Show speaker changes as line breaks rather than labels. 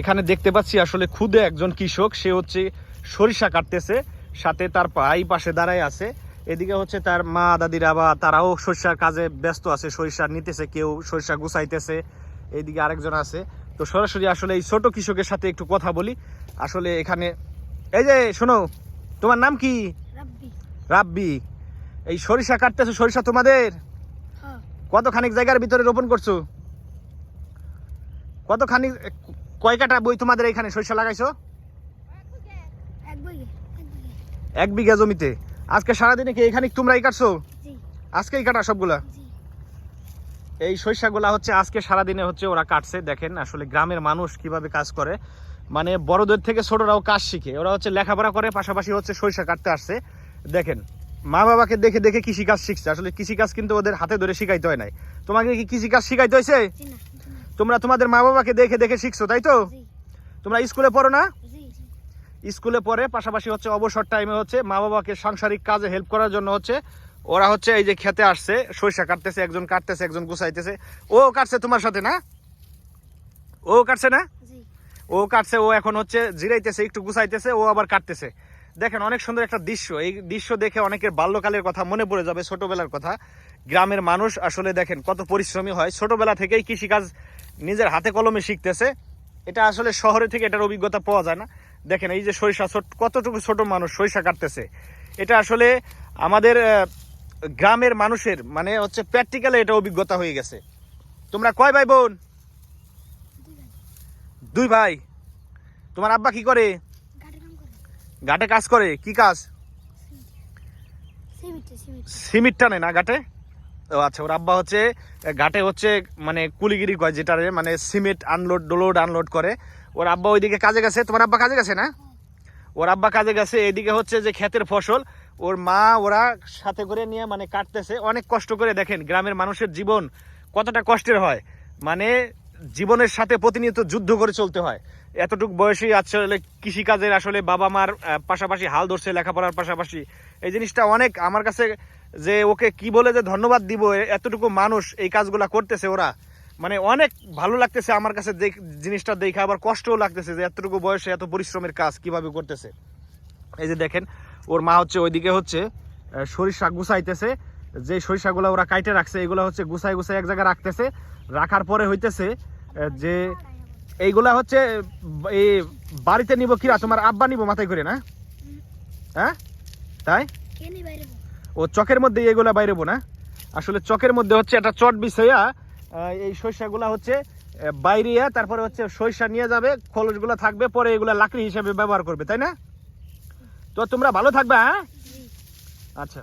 এখানে দেখতে পাচ্ছি আসলে খুদে একজন কৃষক সে হচ্ছে সরিষা কাটতেছে সাথে তার ভাই পাশে দাঁড়ায় আছে। এদিকে হচ্ছে তার মা দাদিরা বা তারাও সরিষার কাজে ব্যস্ত আছে সরিষা নিতেছে কেউ সরিষা গুছাইতেছে এইদিকে আরেকজন আছে। তো সরাসরি আসলে এই ছোট কৃষকের সাথে একটু কথা বলি। আসলে এখানে এই যে শোনো তোমার নাম কি?
রাব্বি।
এই সরিষা কাটতেছো সরিষা তোমাদের?
হ্যাঁ।
কতখানি জায়গার ভিতরে রোপণ করছ? কতখানি কয় কাটা বই তোমাদের এখানে সরিষা লাগাইছো?
এক এক বিঘা
জমিতে। আজকে সারাদিনে কি এখানে তোমরাই কাটছো? আজকেই কাটা সবগুলা? এই সরিষাগুলা হচ্ছে আজকে সারাদিনে হচ্ছে ওরা কাটছে দেখেন আসলে গ্রামের মানুষ কীভাবে কাজ করে। মানে বড়দের থেকে ছোটরাও কাজ শিখে। ওরা হচ্ছে লেখাপড়া করে পাশাপাশি হচ্ছে সরিষা কাটতে আসছে। দেখেন মা বাবাকে দেখে দেখে কৃষি কাজ শিখছে। আসলে কৃষি কাজ কিন্তু ওদের হাতে ধরে শিখাইতে হয় নাই। তোমাকে কি কৃষি কাজ শিখাইতে হয়েছে? তোমরা তোমাদের মা বাবাকে দেখে দেখে শিখছো তাই তো? তোমরা স্কুলে পড়ো না? স্কুলে পড়ে পাশাপাশি হচ্ছে অবসর টাইমে হচ্ছে মা বাবাকে সাংসারিক কাজে হেল্প করার জন্য হচ্ছে ওরা হচ্ছে এই যে খেতে আসছে সরিষা কাটতেছে একজন কাটতেছে একজন গুছাইতেছে। ও কাটছে তোমার সাথে না? ও কাটছে না? ও কাটছে ও এখন হচ্ছে জিরাইতেছে একটু গুছাইতেছে ও আবার কাটতেছে। দেখেন অনেক সুন্দর একটা দৃশ্য এই দৃশ্য দেখে অনেকের বাল্যকালের কথা মনে পড়ে যাবে ছোটবেলার কথা। গ্রামের মানুষ আসলে দেখেন কত পরিশ্রমী হয়। ছোটবেলা থেকেই কৃষিকাজ নিজের হাতে কলমে শিখতেছে। এটা আসলে শহরে থেকে এটার অভিজ্ঞতা পাওয়া যায় না। দেখেন এই যে সরিষা ছোট কতটুকু ছোট মানুষ সরিষা কাটতেছে। এটা আসলে আমাদের গ্রামের মানুষের মানে হচ্ছে প্র্যাকটিক্যালে এটা অভিজ্ঞতা হয়ে গেছে। তোমরা কয় ভাই বোন?
দুই ভাই।
তোমার আব্বা কি করে? ঘাটে কাজ করে। কি কাজ?
সিমিট
টানে না ঘাটে? ও আচ্ছা ওর আব্বা হচ্ছে ঘাটে হচ্ছে মানে কুলিগিরি কয় যেটারে মানে সিমেন্ট আনলোড, ডোলোড আনলোড করে। ওর আব্বা ওইদিকে কাজে গেছে? তোমার আব্বা কাজে গেছে না? ওর আব্বা কাজে গেছে, এদিকে হচ্ছে যে ক্ষেতের ফসল। ওর মা ওরা সাথে করে নিয়ে মানে কাটতেছে। অনেক কষ্ট করে দেখেন, গ্রামের মানুষের জীবন কতটা কষ্টের হয়। মানে জীবনের সাথে প্রতিনিয়ত যুদ্ধ করে চলতে হয়। এতটুকু বয়সে আসলে কৃষিকাজের আসলে বাবা মার পাশাপাশি হাল ধরছে লেখাপড়ার পাশাপাশি। এই জিনিসটা অনেক আমার কাছে যে ওকে কি বলে যে ধন্যবাদ দিব এতটুকু মানুষ এই কাজগুলা করতেছে ওরা। মানে অনেক ভালো লাগতেছে আমার কাছে জিনিসটা দেখে আবার কষ্টও লাগতেছে যে এতটুকু বয়সে এত পরিশ্রমের কাজ কীভাবে করতেছে। এই যে দেখেন ওর মা হচ্ছে ওইদিকে হচ্ছে আহ, সরিষা গুছাইতেছে। যে সরিষাগুলো ওরা কাইটে রাখছে এগুলো হচ্ছে গুছাই গুছাই এক জায়গায় রাখতেছে। রাখার পরে হইতেছে যে এইগুলা হচ্ছে এই বাড়িতে নিব কিরা? তোমার আব্বা নিব মাথায় করে না? হ্যাঁ? তাই?
বাইরে?
ও চকের মধ্যে এগুলা বাইরেবো না? আসলে চকের মধ্যে হচ্ছে একটা চট বিছাইয়া আহ, এই সরিষাগুলা হচ্ছে আহ, বাইরিয়া তারপরে হচ্ছে সরিষা নিয়ে যাবে খোলসগুলো থাকবে পরে এগুলা লাকড়ি হিসেবে ব্যবহার করবে তাই না? তো তোমরা ভালো থাকবে হ্যাঁ? আচ্ছা।